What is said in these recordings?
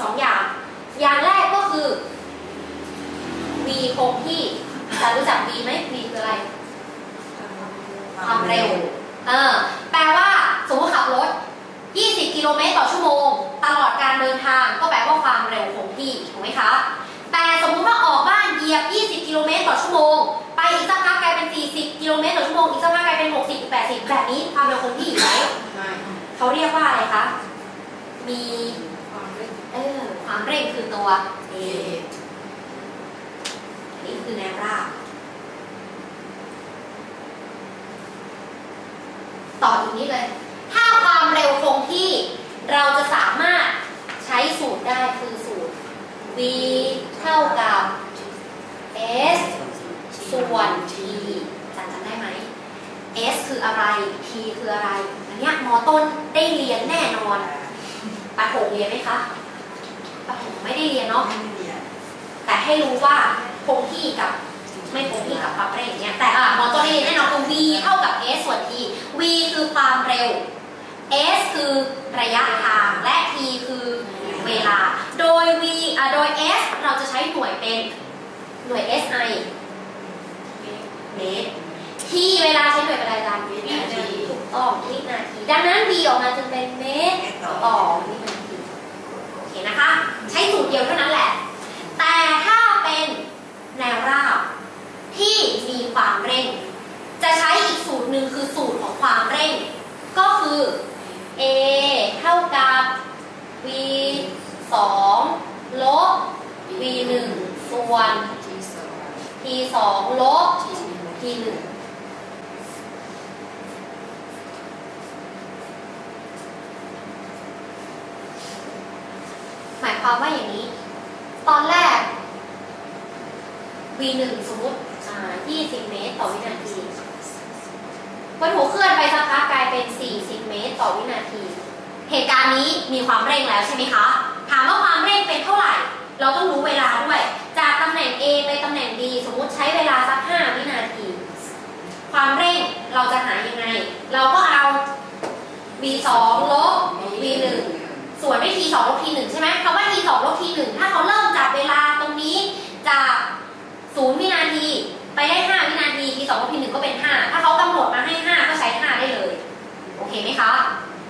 สองอย่าง อย่างแรกก็คือ v คงที่จะรู้จัก v ไหม v คืออะไร ความเร็ว เออ แปลว่าสมมติขับรถ 20 กิโลเมตรต่อชั่วโมง ตลอดการเดินทางก็แปลว่าความเร็วคงที่ ถูกไหมคะ แต่สมมุติว่าออกบ้านเหยียบ 20 กิโลเมตรต่อชั่วโมง ไปอีกสักพักกลายเป็น 40 กิโลเมตรต่อชั่วโมง อีกสักพักกลายเป็น 60 80 แบบนี้ความเร็วคงที่อยู่ไหมไม่เขาเรียกว่าอะไรคะ มีความ เร่งเออความเร่งคือตัว A อันนี้คือแนวราบต่ออีกนิดเลย ถ้าความเร็วคงที่เราจะสามารถใช้สูตรได้คือสูตร v เท่ากับ s ส่วน t จำจำได้ไหม s คืออะไร t คืออะไร อันเนี้ยมอต้นได้เรียนแน่นอนปฐมเรียนไหมคะ ปฐมไม่ได้เรียนเนาะแต่ให้รู้ว่าคงที่กับไม่คงที่กับความเร็วเนี่ยแต่อะมอต้นได้เรียนแน่นอนคือ v เท่ากับ s ส่วน t v คือความเร็ว s คือระยะทางและ t คือเวลา โดย v อะโดย s เราจะใช้หน่วยเป็นหน่วย si เมตร t เวลาใช้หน่วยเป็นอะไรกันวินาทีถูกต้องวินาที ดังนั้น v ออกมาจึงเป็นเมตรต่อวินาที นะคะ ใช้สูตรเดียวเท่านั้นแหละ แต่ถ้าเป็นแนวราบที่มีความเร่ง จะใช้อีกสูตรหนึ่งคือสูตรของความเร่ง ก็คือ a เท่ากับ v 2ลบ v 1ส่วนที่สอง t 2ลบ t 1หมาย ความว่าอย่างนี้ ตอนแรก v 1 สมมติอ่า20 เมตรต่อวินาทีวัตถุเคลื่อนไปสักพักกลายเป็น 40 เมตรต่อวินาที เหตุการณ์นี้มีความเร่งแล้วใช่ไหมคะ ถามว่าความเร่งเป็นเท่าไหร่ เราต้องรู้เวลาด้วย จากตำแหน่ง A ไปตำแหน่ง B สมมุติใช้เวลาสัก 5 วินาที ความเร่งเราจะหายังไง เราก็เอา v 2ลบ v 1 ส่วนด้วย t 2ลบ t 1ใช่ไหมคำว่า t 2ลบ t 1ถ้าเขาเริ่มจากเวลาตรงนี้จาก0วินาทีไปได้ 5 วินาที t 2ลบ t 1ก็เป็น 5 ถ้าเขากำหนดมาให้ 5 ก็ใช้ 5 ได้เลย โอเคไหมคะ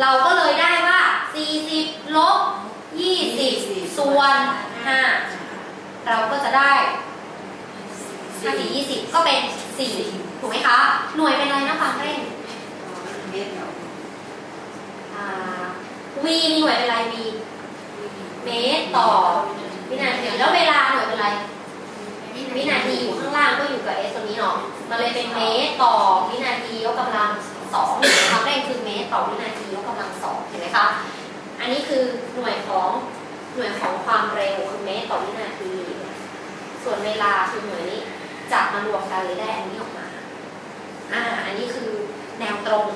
เราก็เลยได้ว่า 40ลบ20 ส่วน 5 เราก็จะได้5 4 20 ก็เป็น 4 ถูกไหมคะ หน่วยเป็นอะไรนะความเร่ง เมตรเนาะ อ่า v มีหน่วยเป็นอะไร v เมตรต่อวินาทีแล้วเวลาหน่วยเป็นอะไรวินาทีอยู่ข้างล่างก็อยู่กับ s ตรงนี้เนาะมันเลยเป็นเมตรต่อวินาทียกกำลังสองความเร่งคือเมตรต่อวินาทียกกำลังสองเห็นไหมคะอันนี้คือหน่วยของหน่วยของความเร็วคือเมตรต่อวินาที ส่วนเวลาคือหน่วยนี้จับมารวมกันเลยได้อันนี้ออกมาอ่าอันนี้คือแนวตรง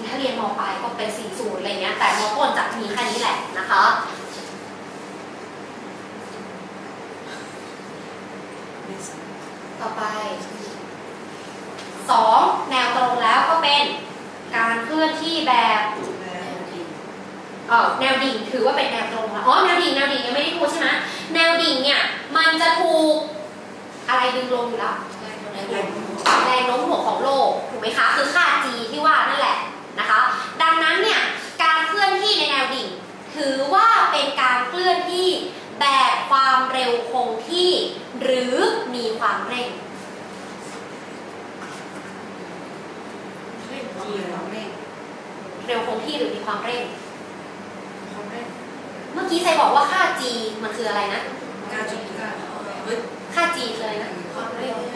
ริงๆถ้าเรียนมปลายก็เป็นสี่สูตรอะไรเงี้ย แต่มต้นจะมีแค่นี้แหละนะคะ ต่อไปสองแนวตรงแล้วก็เป็นการเคลื่อนที่แบบเออแนวดิ่งถือว่าเป็นแนวตรงแล้วอ๋อ แนวดิ่ง แนวดิ่งยังไม่ได้พูดใช่ไหมแนวดิ่งเนี่ยมันจะถูกอะไรดึงลงอยู่แล้วแรงโน้มถ่วงของโลกถูกไหมคะ คือค่า g ที่ว่านั่นแหละนะคะ ดังนั้นเนี่ยการเคลื่อนที่ในแนวดิ่ง ถือว่าเป็นการเคลื่อนที่แบบความเร็วคงที่ หรือ มีความเร่งเร็วคงที่หรือมีความเร่งเมื่อกี้ใครบอกว่าค่า g มันคืออะไรนะค่า g คืออะไรนะ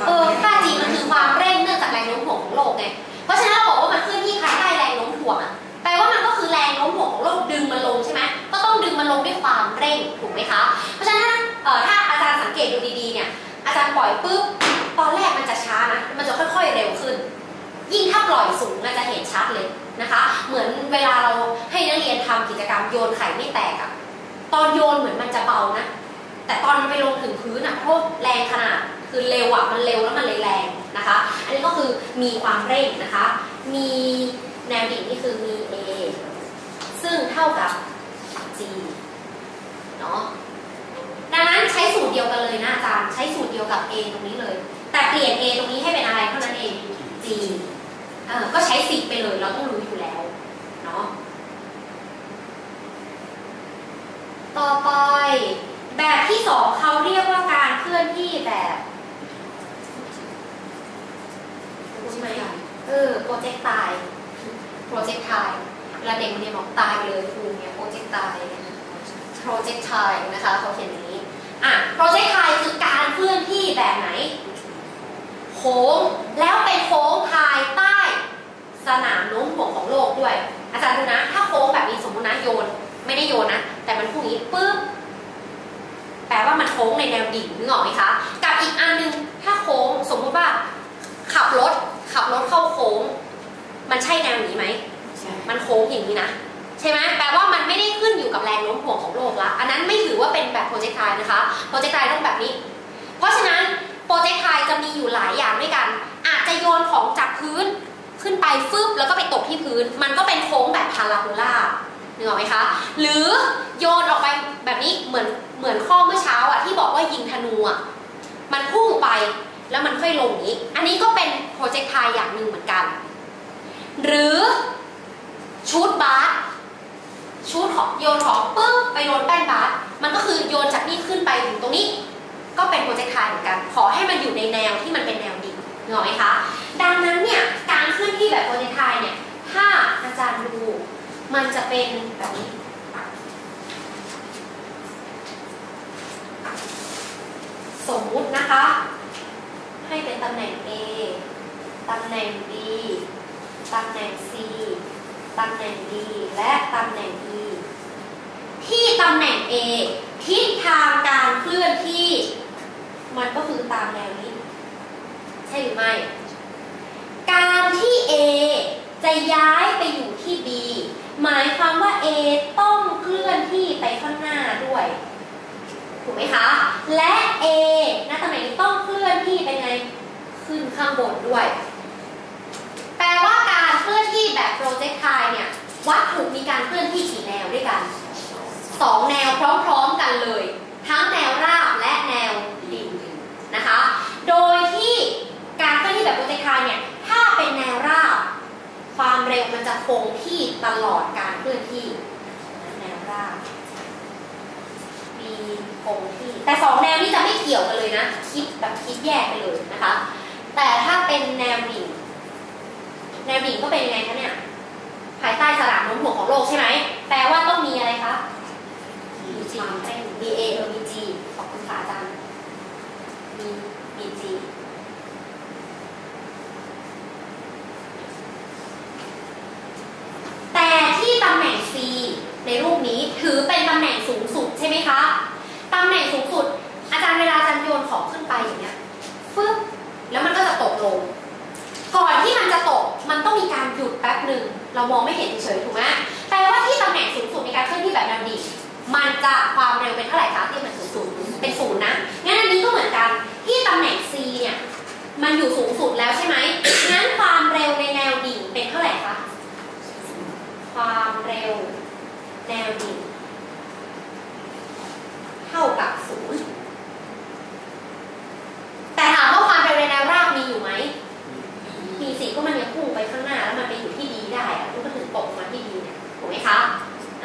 เออค่า g มันคือความเร่งเนื่องจากแรงโน้มถ่วงของโลกไงเพราะฉะนั้นเราบอกว่ามันเคลื่อนที่ภายใต้แรงโน้มถ่วงอะแปลว่ามันก็คือแรงโน้มถ่วงของโลกดึงมันลงใช่ไหมก็ต้องดึงมันลงด้วยความเร่งถูกไหมคะ จารย์ปล่อยปุ๊บตอนแรกมันจะช้านะ มันจะค่อยๆเร็วขึ้น ยิ่งถ้าปล่อยสูงมันจะเห็นชัดเลยนะคะ เหมือนเวลาเราให้นักเรียนทำกิจกรรมโยนไข่ไม่แตกอะตอนโยนเหมือนมันจะเบานะ แต่ตอนมันไปลงถึงพื้นอะเพราะแรงขนาดคือเร็วอะมันเร็วแล้วมันเลยแรงนะคะ อันนี้ก็คือมีความเร่งนะคะ มีแนวดิ่งนี่คือมี A ซึ่งเท่ากับ G เนาะ นั้นใช้สูตรเดียวกันเลยนะอาจารย์ ใช้สูตรเดียวกับ A ตรงนี้เลย แต่เปลี่ยน A ตรงนี้ให้เป็นอะไรเท่านั้นเอง G เออก็ใช้สิบไปเลย เราต้องรู้อยู่แล้วเนาะ ต่อไป แบบที่สองเขาเรียกว่าการเคลื่อนที่แบบรู้ไหมเออ โปรเจกต์ตาย โปรเจกต์ตายเวลาเด็กมันเรียนบอกตายไปเลยครูเนี่ยโปรเจกต์ตายเนี่ย projectile นะคะเขาเขียนอย่างนี้ อะ projectile คือการเคลื่อนที่แบบไหน โค้ง แล้วเป็นโค้งภายใต้สนามโน้มถ่วงของโลกด้วย อาจารย์ดูนะ ถ้าโค้งแบบนี้สมมตินะโยน ไม่ได้โยนนะ แต่มันพูดอย่างนี้ปึ๊บ แปลว่ามันโค้งในแนวดิ่งนึกออกไหมคะ กับอีกอันนึง ถ้าโค้งสมมุติว่า ขับรถ ขับรถเข้าโค้ง มันใช่แนวนี้ไหมใช่มันโค้งอย่างนี้นะใช่ไหมแปลว่ามันไม่ได้ขึ้นอยู่กับแรงโน้มถ่วงของโลกละอันนั้นไม่ถือว่าเป็นแบบโปรเจกต์ไทนะคะโปรเจกต์ไทต้องแบบนี้ เพราะฉะนั้นโปรเจกต์ไทจะมีอยู่หลายอย่างด้วยกัน อาจจะโยนของจากพื้นขึ้นไปฟึบแล้วก็ไปตกที่พื้น มันก็เป็นโค้งแบบพาราโบลานึกออกไหมคะ หรือโยนออกไปแบบนี้เหมือนเหมือนข้อเมื่อเช้าอะที่บอกว่ายิงธนูอะมันพุ่งไปแล้วมันค่อยลงนี้ อันนี้ก็เป็นโปรเจกต์ไทอย่างหนึ่งเหมือนกัน หรือชูดบาส ชูดของโยนของปึ๊บไปโดนแป้นบาสมันก็คือโยนจากนี่ขึ้นไปถึงตรงนี้ ก็เป็นโปรเจกต์ไทเหมือนกัน ขอให้มันอยู่ในแนวที่มันเป็นแนวดิ่งนึกอไหมคะ ดังนั้นเนี่ยการเคลื่อนที่แบบโปรเจกต์ไทเนี่ยถ้าอาจารย์ดูมันจะเป็นแบบนี้สมมุตินะคะ ให้เป็นตำแหน่ง A ตำแหน่ง B ตำแหน่ง C ตำแหน่ง D และตำแหน่ง E ที่ตำแหน่ง A ทิศทางการเคลื่อนที่ มันก็คือตามแนวนี้ ใช่หรือไม่ การที่ A จะย้ายไปอยู่ที่ B หมายความว่า A ต้องเคลื่อนที่ไปข้างหน้าด้วย ถูกไหมคะ และ A ณตำแหน่งนี้ต้องเคลื่อนที่ไปไง ขึ้นข้างบนด้วย แปลว่า เคลื่อนที่แบบโปรเจกต์ไทเนี่ยวัตถุมีการเคลื่อนที่กี่แนวด้วยกันสองแนวพร้อมๆกันเลย ทั้งแนวราบและแนวดิ่งนะคะ โดยที่การเคลื่อนที่แบบโปรเจกต์ไทเนี่ยถ้าเป็นแนวราบ ความเร็วมันจะคงที่ตลอดการเคลื่อนที่ แนวราบมีคงที่แต่สองแนวนี้จะไม่เกี่ยวกันเลยนะ คิดแบบคิดแยกไปเลยนะคะ แต่ถ้าเป็นแนวดิ่ง แนวดิ่งก็เป็นยังไงคะเนี่ย ภายใต้สนามโน้มถ่วงของโลกใช่ไหมแปลว่าต้องมีอะไรคะมีความเร่ง B A เออ B G ขอบคุณค่ะอาจารย์มี B G แต่ที่ตำแหน่ง C ในรูปนี้ถือเป็นตำแหน่งสูงสุดใช่ไหมคะตำแหน่งสูงสุด อาจารย์เวลาอาจารย์โยนของขึ้นไปอย่างเงี้ยฟึบแล้วมันก็จะตกลง ก่อนที่มันจะตก มันต้องมีการหยุดแป๊บหนึ่งเรามองไม่เห็นเฉยถูกไหมแปลว่าที่ตำแหน่งสูงสุดในการเคลื่อนที่แบบแนวดิ่งมันจะความเร็วเป็นเท่าไหร่คะที่มันสูงสุดเป็นศูนย์นะงั้นอันนี้ก็เหมือนกันที่ตำแหน่ง C เนี่ยมันอยู่สูงสุดแล้วใช่ไหม งั้นความเร็วในแนวดิ่งเป็นเท่าไหร่คะ ความเร็ว แนวดิ่ง เท่ากับศูนย์ แต่ถามว่าความเร็วในแนวราบมีอยู่ไหม มีสิก็มันยังพุ่งไปข้างหน้าแล้วมันไปอยู่ที่ดีได้อะมันก็ถึงตกมาที่ดีเนี่ยถูกไหมคะ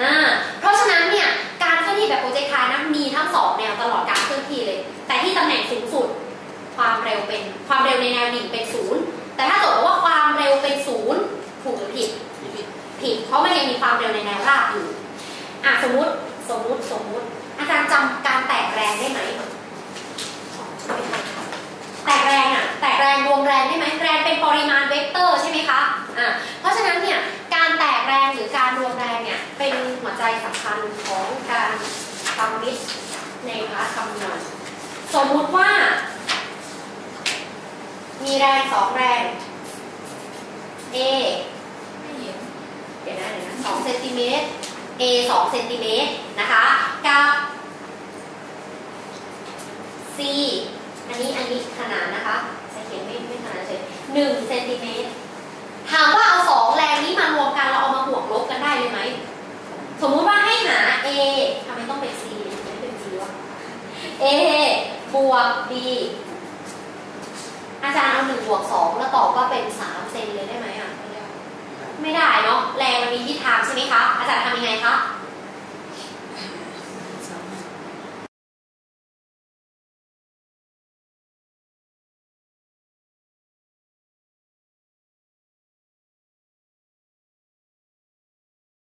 อ่าเพราะฉะนั้นเนี่ยการเคลื่อนที่แบบโปรเจกต์ไทายนะมีทั้งสองแนวตลอดการเคลื่อนที่เลย แต่ที่ตำแหน่งสูงสุด ความเร็วเป็น ความเร็วในแนวดิ่งเป็นศูนย์แต่ถ้าเกิดว่าความเร็วเป็นศูนย์ถูกหรือผิดผิด เพราะมันยังมีความเร็วในแนวราบอยู่อะสมมุติสมมุติสมมุติ อาจารย์จำการแตกแรงได้ไหมแตกแรงอะแตกแรงรวมแรงได้ไหมแรงเป็นปริมาณเวกเตอร์ใช่ไหมคะอ่าเพราะฉะนั้นเนี่ยการแตกแรงหรือการรวมแรงเนี่ยเป็นหัวใจสำคัญของการทำวิทย์ในพาร์ทคำนวณสมมุติว่า มีแรงสองแรง A ไม่เห็นเดี๋ยวนะเดี๋ยวนะสองเซนติเมตร A สองเซนติเมตรนะคะกับ C อันนี้อันนี้ขนาดนะคะจะเขียนไม่ไม่ขนาดเฉยหนึ่งเซนติเมตรถามว่าเอาสองแรงนี้มารวมกันเราเอามาบวกลบกันได้เลยไหม สมมุติว่าให้หา A ทำไมต้องเป็น C เป็น A บวก B อาจารย์เอาหนึ่งบวกสองแล้วตอบว่าเป็นสามเซนเลยได้ไหมอะไม่ได้เนาะแรงมันมีทิศทางใช่ไหมคะอาจารย์ทำยังไงคะ